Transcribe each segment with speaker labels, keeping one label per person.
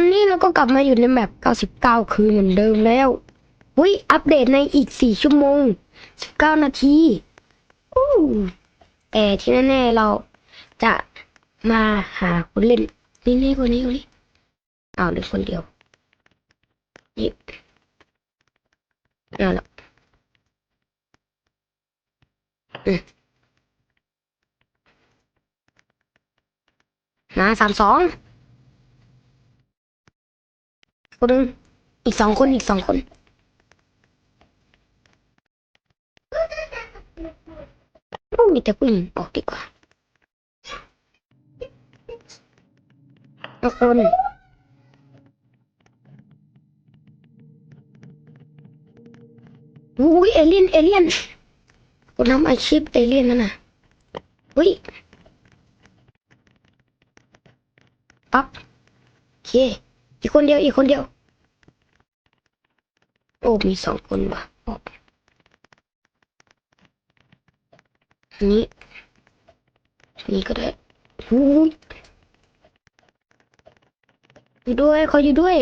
Speaker 1: นนี้เราก็กลับมาอยู่ในแมป99 คืนเหมือนเดิมแล้ววิอัปเดตในอีก 4 ชั่วโมง 19 นาทีอู้แต่ที่แน่ๆเราจะมาหาคนเล่นนี่นี่คนนี้คนนี้เอาเหรือคนเดียวนี่เอาละอืมมาสามสอง คนนึงอีกสองคนอีกสองคนโอ้มีแต่ผู้หญิงออกดีกว่าเอาคนอุ้ยเอเลี่ยนเอเลี่ยนคนทำอาชีพเอเลี่ยนนั่นน่ะอุ้ยปั๊บโอเค อีกคนเดียวอีกคนเดียว โอ้มีสองคนว่ะออกอันนี้อันนี้ก็ได้หูอยู่ด้วยเขาอยู่ด้วย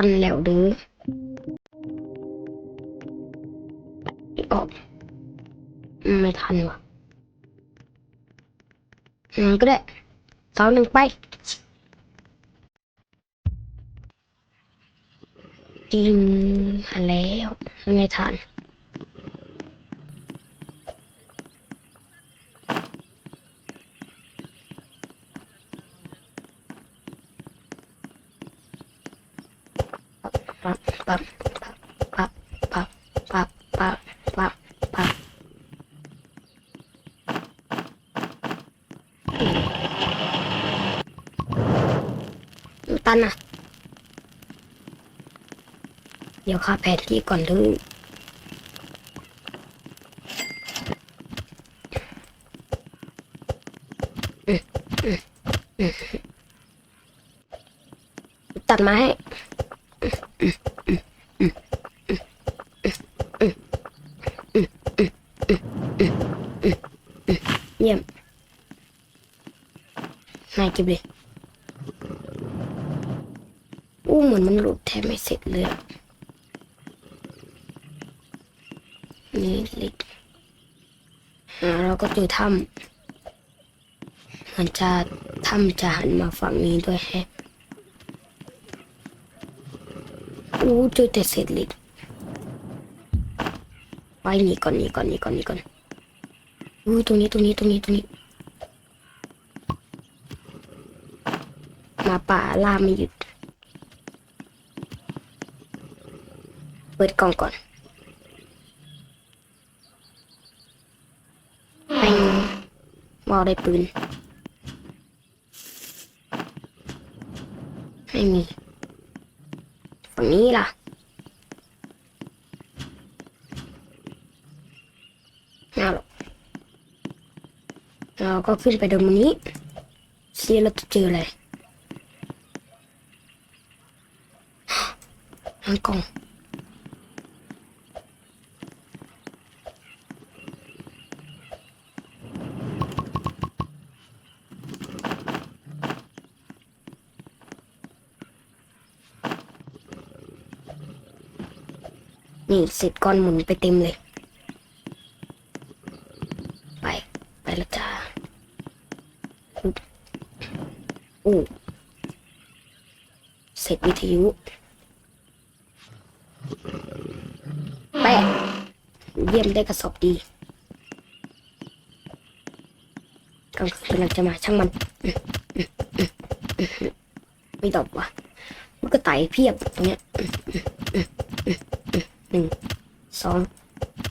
Speaker 1: ตันแล้วเด้อออกอืมไม่ทันว่ะอืมก็ได้สองหนึ่งไปจริงแล้วไม่ทัน ยวข้าแผนที่ก่อนเถอะอืมอืมอืมตัดไมาให้เยี่ยมนายเก็บเลยอู้เหมือนมันหลุดแทบไม่เสร็จเลยอะนี่เล็กอ่าเรา ก็เจอถ้ำมันจะถ้ำจะหันมาฝั่งนี้ด้วยแฮะอู้เจอแต่เศษเหล็กไปหนีก่อนหนีก่อนหนีก่อนหนีก่อนอู้ตรงนี้ตรงนี้ตรงนี้ตรงนี้ มาป่าล่าไม่หยุด เปิดกล่องก่อนไปมอ ได้ปืน ไม่มีฝั่งนี้ล่ะ เอาหรอกเราก็ขึ้นไปตรงนี้เสียเราจะเจออะไรทางกล่อง นี่เสร็จก้อนหมุนไปเต็มเลย ไป ไปแล้วจ้าอู้เสร็จวิทยุแปะเยี่ยมได้กระสอบดีกำลังจะมาช่างมันไม่ตอบว่ะมันก็ไต่เพียบตรงเนี้ยอื้ออื้ออื้ออื้อหนึ่งสอง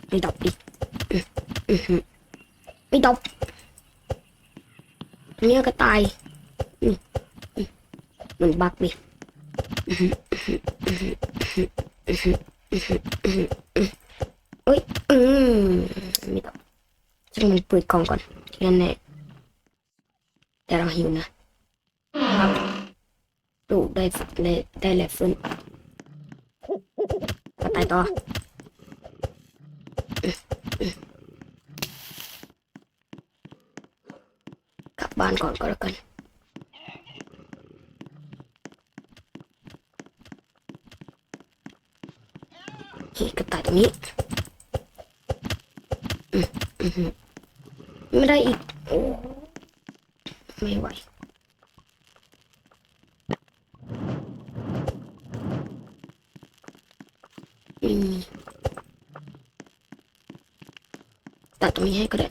Speaker 1: ไม่ตอบดิอื้ออื้ออื้อไม่ตอบตรงเนี้ยก็ตาย มัน บักดิโอ้ยอืมไม่ต้องฉันมันเปิดกล่องก่อนที่นั่นแน่แต่เราหิวนะครับลูกได้ได้ได้แลบฟื้นกระต่ายต่ออืมอืมกลับบ้านก่อนก็แล้วกัน นี่ กระต่ายตรงนี้ไม่ได้อีก โอ้ไม่ไหวตัดตรงนี้ให้ก็ได้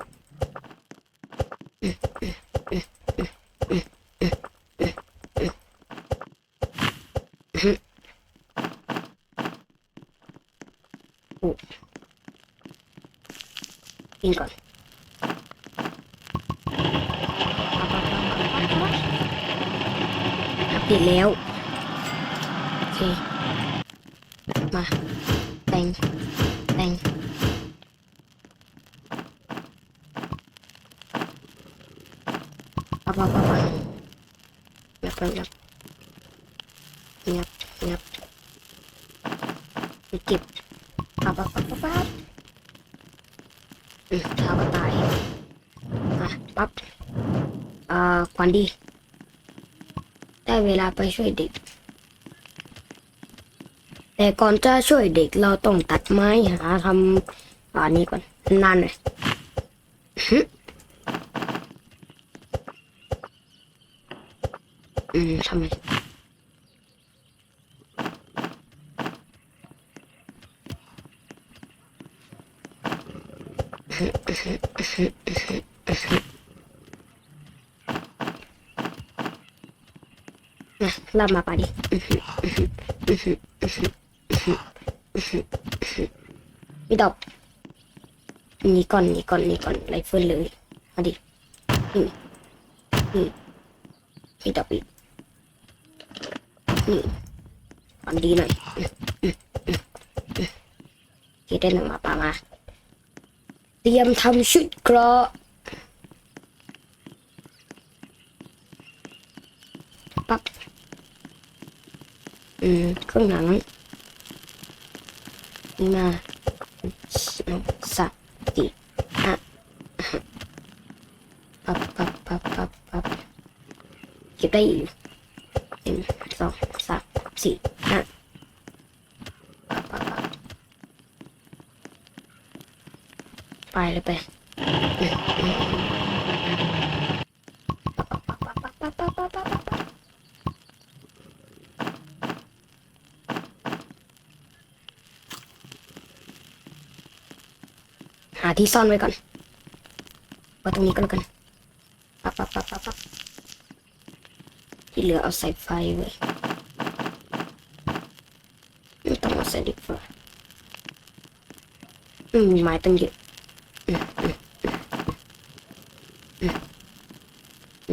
Speaker 1: กินก่อนอัปเดตแล้ว โอเค มา แต่ง แต่งปั๊บปั๊บปั๊บปับเงียบเงียบเงียบงียบไปเก็บปั๊บปั๊บปั๊บปับ ปั๊บอืมเท้าก็ตายอะปั๊บเอ่อควันดี ได้เวลาไปช่วยเด็ก แต่ก่อนจะช่วยเด็กเราต้องตัดไม้หาทำอันนี้ก่อนนานหน่อยฮึอืมทำไม ลามาป่าดิมีดอกนี่ก่อนนี่ก่อนนี่ก่อนไรเฟิลเลยมาดินี่นี่มีดอกอีกนี่อันดีหน่อยคิดได้หนึ่งมาป่ามา เตรียมทำชุดเกราะปั๊บ อืมเครื่องหนังนี่มาสองสามสี่ห้าปับปับปับปับปับเก็บได้อีกหนึ่งสองสามสี่ห้าปับปับปับไปเลยไป ที่ซ่อนไว้ก่อนไว้ตรงนี้ก็แล้วกันปั๊บปั๊บปั๊บปั๊บปั๊บที่เหลือเอาใส่ไฟไว้ต้องเอาใส่ดีกว่าอืมไม้ตั้งเยอะ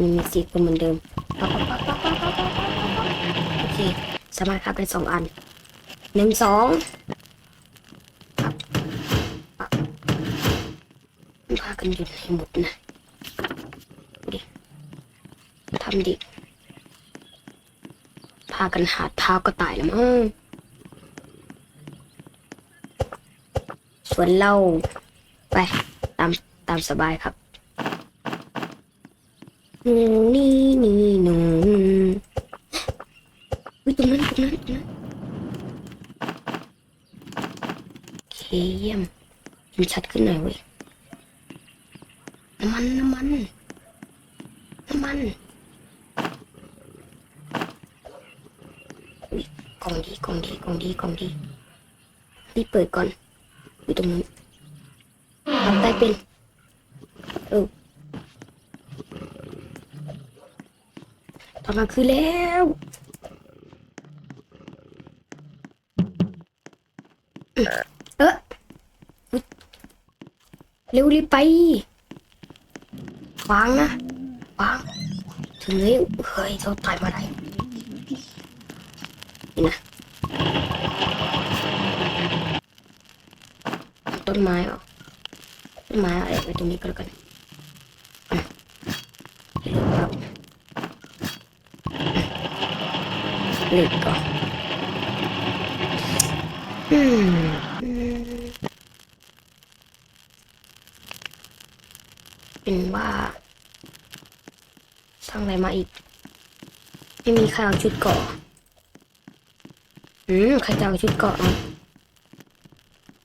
Speaker 1: มีมีสีก็เหมือนเดิมปั๊อเคสามารถคับได้สองอันหนึ่งสอง กันหยุดให้หมดนะดิทำดิพากันหาเท้าก็ตายแล้วมั้งส่วนเราไปตามตามสบายครับนูนี่นี่หนูอุ้ยตรงนั้นตรงนั้นตรงนั้นโอเคเยี่ยมเห็นชัดขึ้นหน่อยเว้ย น้ำมันน้ำมันน้ำมันกล่องดีกล่องดีกล่องดีกล่องดีรีบเปิดก่อนอยู่ตรงนู้นทำได้เป็นเออตอนกลางคืนแล้วเอออุ๊ยเร็วรีบไป ฟังนะฟังถึงนี้เฮ้ยเขาตายมาไหนนะต้นไม้อะต้นไม้อะไรไปตรงนี้ก็แล้วกันหลุดก่อนอืมางอะไรมาอีก ไม่มีใครเอาชุดเกาะอืมใครจะเอาชุดเกาะอะ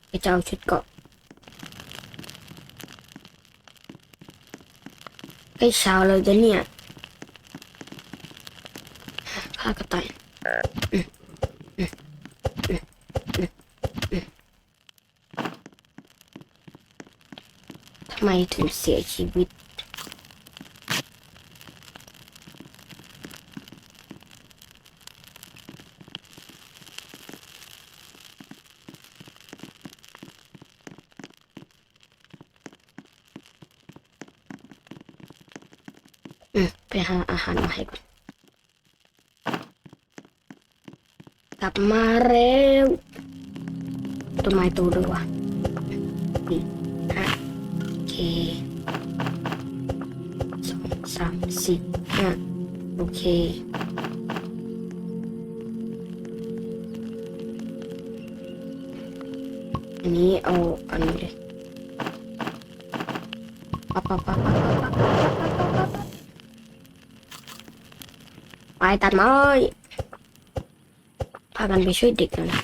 Speaker 1: ใครจะเอาชุดเกาะใกล้เช้าแล้วจะเนี่ยฆ่ากระต่ายทำไมถึงเสียชีวิต ไปหาอาหารมาให้ก่อนกลับมาแล้วต้นไม้โตด้วยว่ะห้าโอเคสองสามสี่ห้าโอเคอันนี้เอาอัน ตัดไม้พากันไปช่วยเด็กกันนะ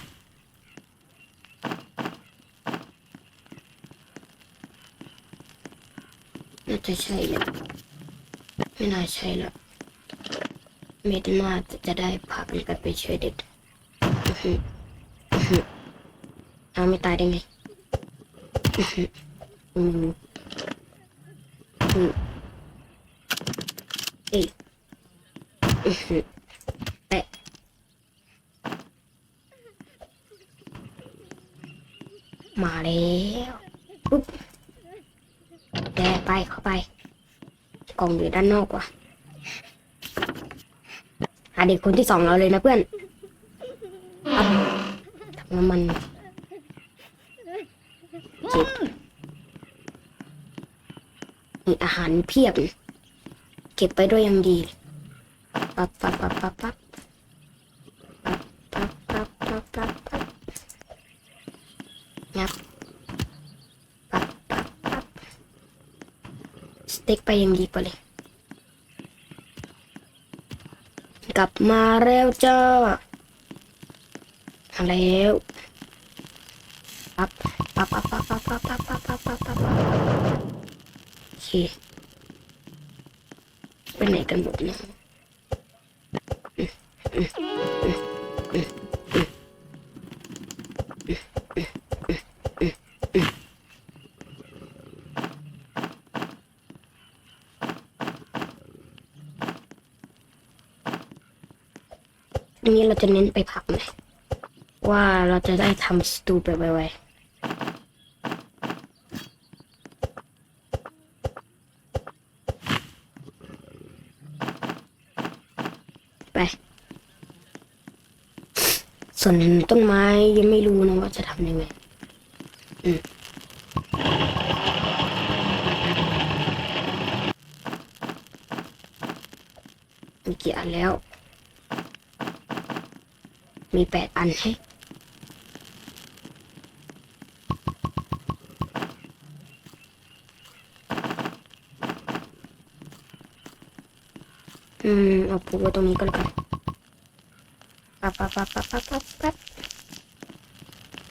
Speaker 1: น่าจะใช่แหละไม่น่าใช่แล้วเมดน่าจะได้พากันไปช่วยเด็กเอาไม่ตายได้ไงอื้อหืออืมอืมเอ้ย อื้อแปะมาแล้วปุ๊บแกไปเข้าไป กล่องอยู่ด้านนอกว่ะหาเด็กคนที่สองเราเลยนะเพื่อนทำน้ำมันเก็บมีอาหารเพียบ เก็บไปด้วยยังดีเลย ปั๊บปั๊บปั๊บปั๊บปั๊บปั๊บปั๊บปั๊บปั๊บปั๊บปั๊บงับปั๊บปั๊บปั๊บสเต็กไปยังดีไปเลยกลับมาแล้วจ้ามาแล้วปั๊บปั๊บปั๊บปั๊บปั๊บปั๊บปั๊บปั๊บปั๊บปั๊บปั๊บโอเคไปไหนกันหมดเนี่ยที นี้เราจะเน้นไปผักเลยว่าเราจะได้ทำสตูไปไวๆไป ส่วนต้นไม้ยังไม่รู้นะว่าจะทำยังไงอืมมีกี่อันแล้ว มีแปดอันให้อืมเอาผูกไว้ตรงนี้ก็แล้วกัน ปั๊บปั๊บปั๊บปั๊บปั๊บปั๊บปั๊บ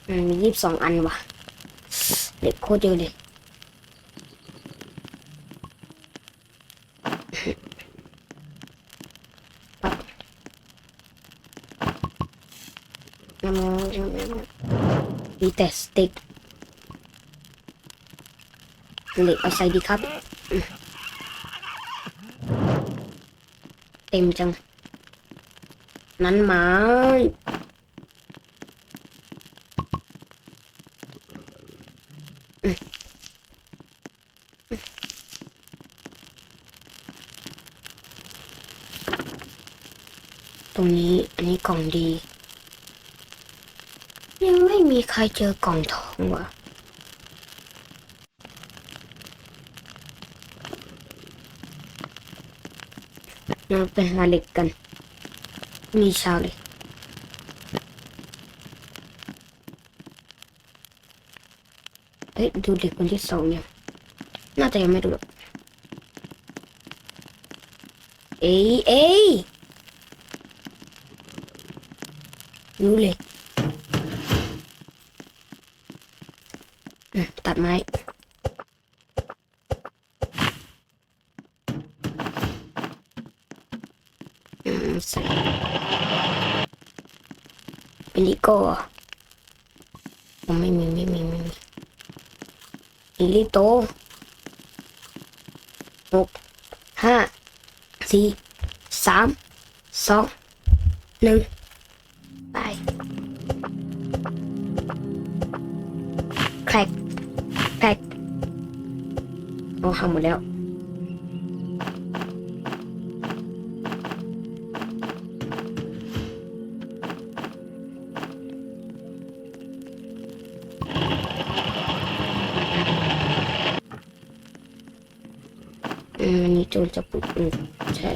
Speaker 1: อืมมียี่สิบสองอันว่ะเด็กโคตรเยอะเลยปั๊บน้ำมันน้ำมันมีแต่สเต็กเหล็กเอาใส่ดีครับ เต็มจัง นั้นไม้อืมตรงนี้อันนี้กล่องดี ยังไม่มีใครเจอกล่องทองว่ะเราไปหาเล็กกัน มีชาวเลยเฮ้ยดูเด็กคนที่สองยังน่าจะยังไม่ดูหรอกเอ้ยเอ้ยรู้เลยตัดไม้ ลิโก้ผมไม่มีไม่มีไม่มีลิลิโตหกห้าสี่สามสองหนึ่งไปแครกแครกโอ้ทำหมดแล้ว อืมอันนี้โจรจะปลุกอืมใช่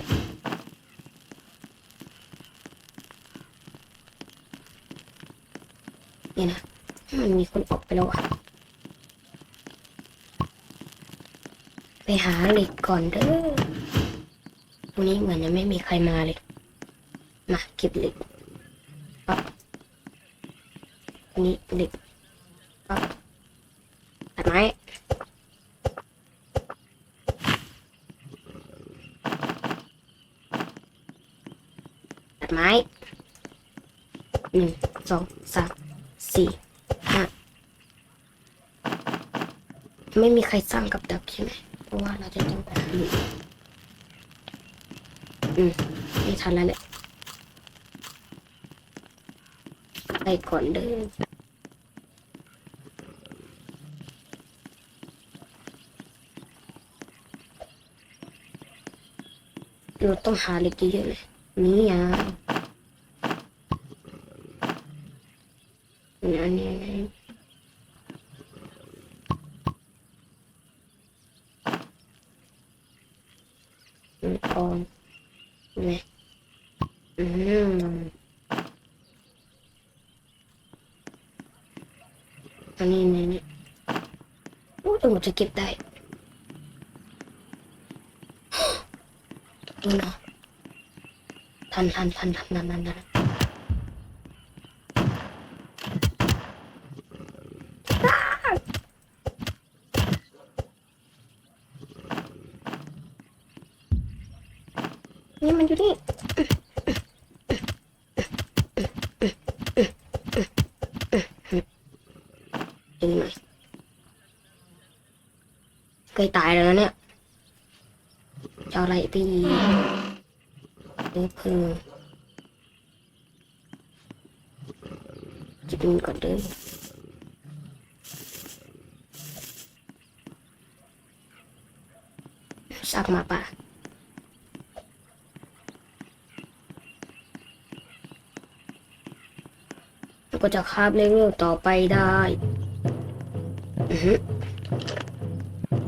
Speaker 1: นี่นะมันมีคนออกไปแล้วอะไปหาเหล็กก่อนเด้อตรงนี้เหมือนจะไม่มีใครมาเลย มาเก็บเหล็กปั๊บอันนี้เหล็กปั๊บตัดไม้ ตัดไม้หนึ่งสองสามสี่ห้าไม่มี ใครสร้างกับดักใช่ไหมเพราะว่าเราจะต้องไปหาลูกอืมไม่ทันแล้วแหละไปก่อนเด้อเราต้องหาเหล็กเยอะๆเลยนี่อะ อันนี้อืมออนนี่อืมอันนี้นี่นี่ โอ้ตัวมันจะเก็บได้ดูนะทันทันทันทันทันทันทันนี่มันอยู่นี่ดึงหน่อย ใกล้ตายแล้วนะเนี่ยจะเอาอะไรไปอีเนื้อพึ่งจะดูก่อนเด้อสักมาป่ะก็จะคาบเลเวลต่อไปได้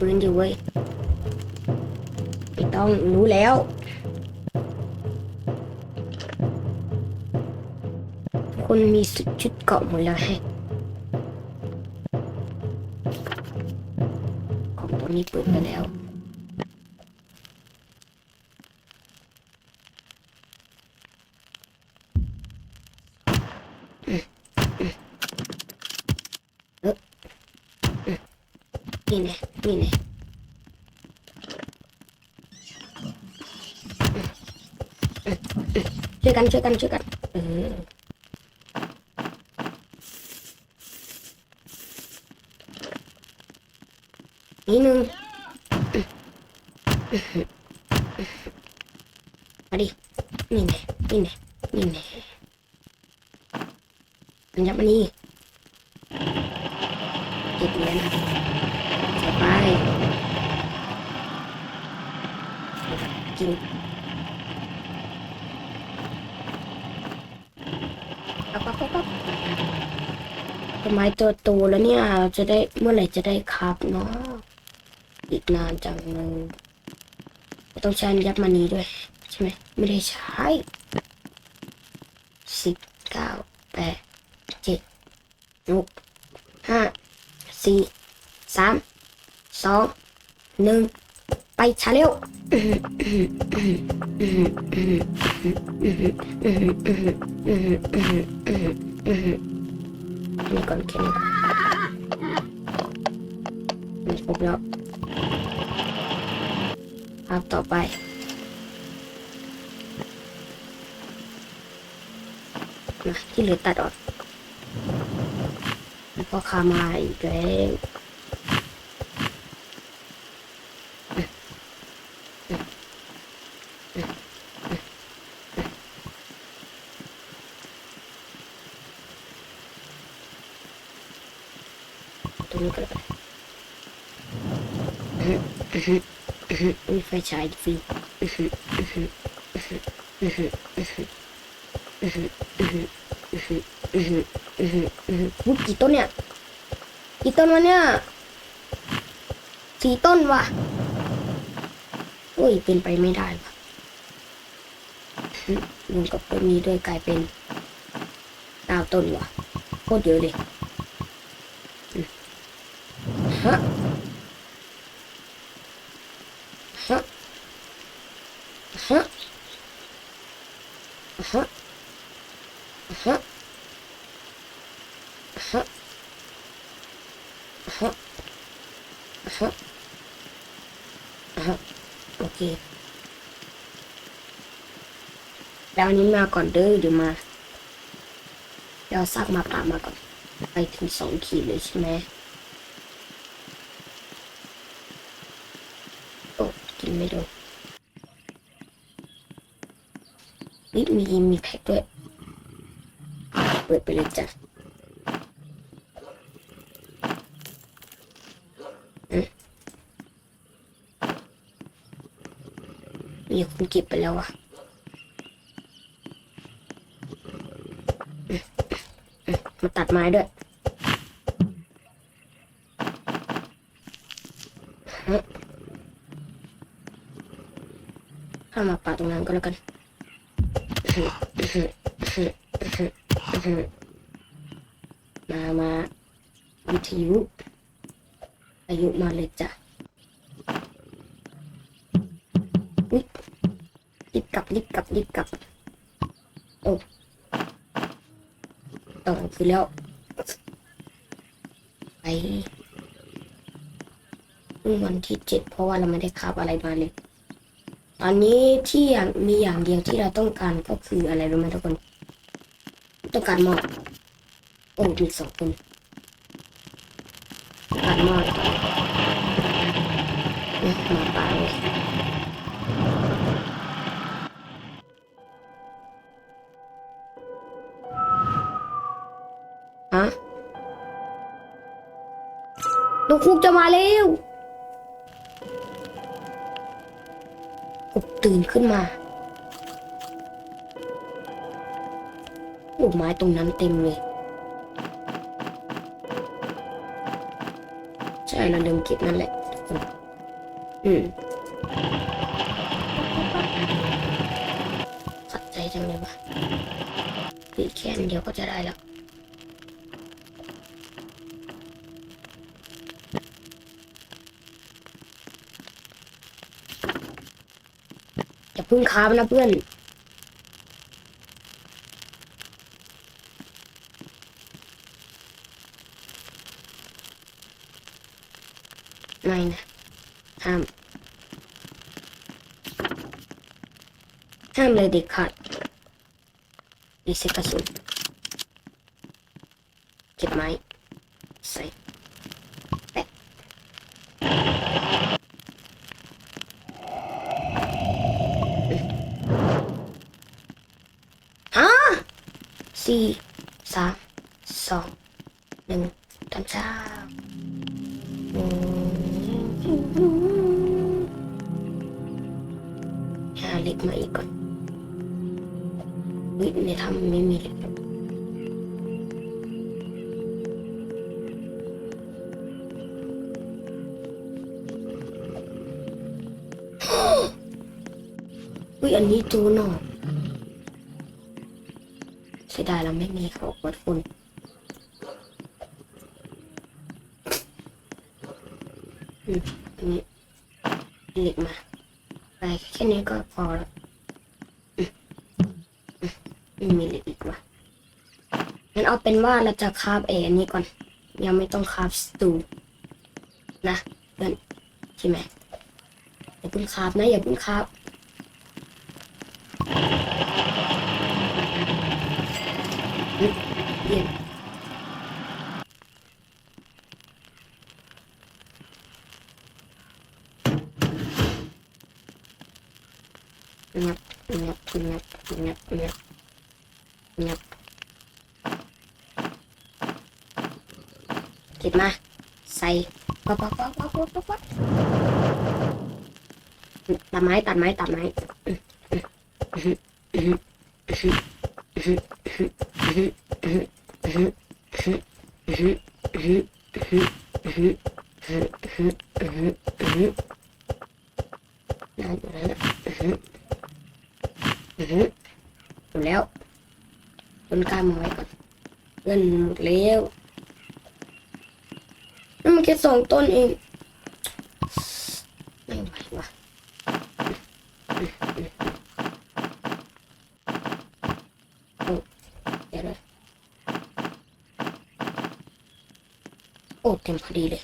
Speaker 1: ปืนอยู่เว้ยไม่ต้องรู้แล้ว คนมีสุดชุดเกาะหมดแล้วให้ของตัวนี้เปิดไปแล้ว นี่ไงนี่ไงช่วยกันช่วยกันช่วยกันเออนี่หนึ่งมาดินี่ไง นี่แน่นี่แน่อันยับมานี่เก็บเหรียญใส่ไปกินปั๊บปั๊บปั๊บปั๊บ ตัวโตแล้วเนี่ยจะได้เมื่อไหร่จะได้ครับเนาะอีกนานจังเลยต้องใช้ยับมานี้ด้วย ใช่ไหมไม่ได้ใช้สิบเก้าแปดเจ็ดหกห้าสี่สามสองหนึ่งไปชาเร็ว นี่ก่อนเข็นี้นี่ครบแล้วภาพต่อไปนะที่เหลือตัดออก แล้วก็คามาอีกแล้ว ตรงนี้ก็ได้มีไฟฉายฟรีพูดกี่ต้นเนี่ย กี่ต้นวะเนี่ยสี่ต้นวะโอ้ย เป็นไปไม่ได้วะรวมกับต้นนี้ด้วยกลายเป็นเก้าต้นวะโคตรเยอะเลย โอเคแล้วอันนี้มาก่อนเด้อเดี๋ยวมาเดี๋ยวซักมาปามาก่อน ไปถึงสองขีดเลยใช่ไหมโินไม่โดนนี่มีมีแพ็คด้วย เปิดไปเลยจ้ะมีคนเก็บไปแล้วอะมอืมมาตัดไม้ด้วยฮะ เข้ามาปาตรงนั้นก็แล้วกันมามาวิทยุอายุมาเลยจ้ะอุ๊ยรีบกลับรีบกลับรีบกลับโอ้ต่อคือแล้ว ไปวันที่เจ็ดเพราะว่าเราไม่ได้คาบอะไรมาเลย อันนี้ที่มีอย่างเดียวที่เราต้องการก็คืออะไรรู้ไหมทุกคน ต้องการหมอดโอ้มีสองคนต้องการหมอดเนี่ยหมาป่าเลยฮะลูกคุกจะมาแล้ว ตื่นขึ้นมาโอ้ไม้ตรงนั้นเต็มเลย ใช่เราลืมเก็บนั่นแหละ อืมขัดใจจังเลยวะอีกแค่นเดียวก็จะได้แล้ว พึ่งค้ามนะเพื่อน ไม่นะห้ามห้ามเลยเด็กขาดดีเซกระสุนเก็บไม้ ใส่แปะ สี่สามสอง เป็นว่าเราจะคาบเออันนี้ก่อน ยังไม่ต้องคาบสตูนะเพื่อนใช่ไหมอย่าเพิ่งคาบนะ อย่าเพิ่งคาบเยี่ยมงับงับงับงับงับงับเก็บมา ใส่ปั๊บปั๊บปั๊บปั๊บปั๊บปั๊บปั๊บตั ดไม้ตัดไม้ตัดไม้นั่นอยู่แล้วต้นกล้ามาไว้ก่อนเงินหมดแล้วมันแค่สองต้นเองไม่ไหวว่ะ เดี๋ยวนะ โอ้เต็มพอดีเลย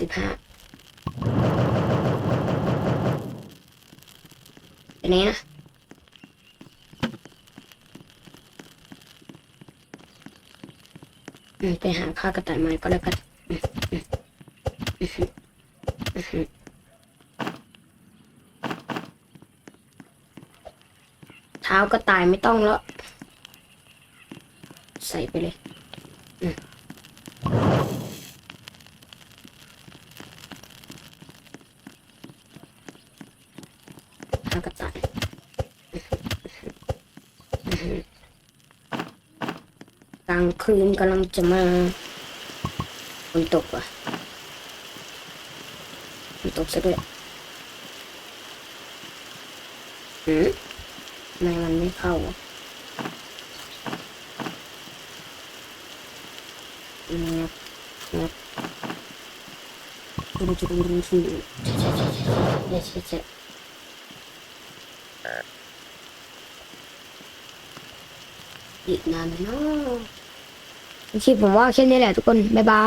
Speaker 1: สิบห้าอันนี้นะไปหาผ้ากระต่ายม้ก็แล้วกันอืมอืมอืมอืมอืม เท้าก็ตายไม่ต้องแล้ว ใส่ไปเลยอืมเท้าก็ตายกลางคืนกำลังจะมาฝนตกว่ะฝนตกซะด้วยหื เข้าวะงับงับดูดูดูดูเจ๊เจเจเจเจเจเจอีกนานไหมเนาะคลิปผมว่าแค่นี้แหละทุกคน บ๊ายบา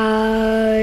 Speaker 1: ย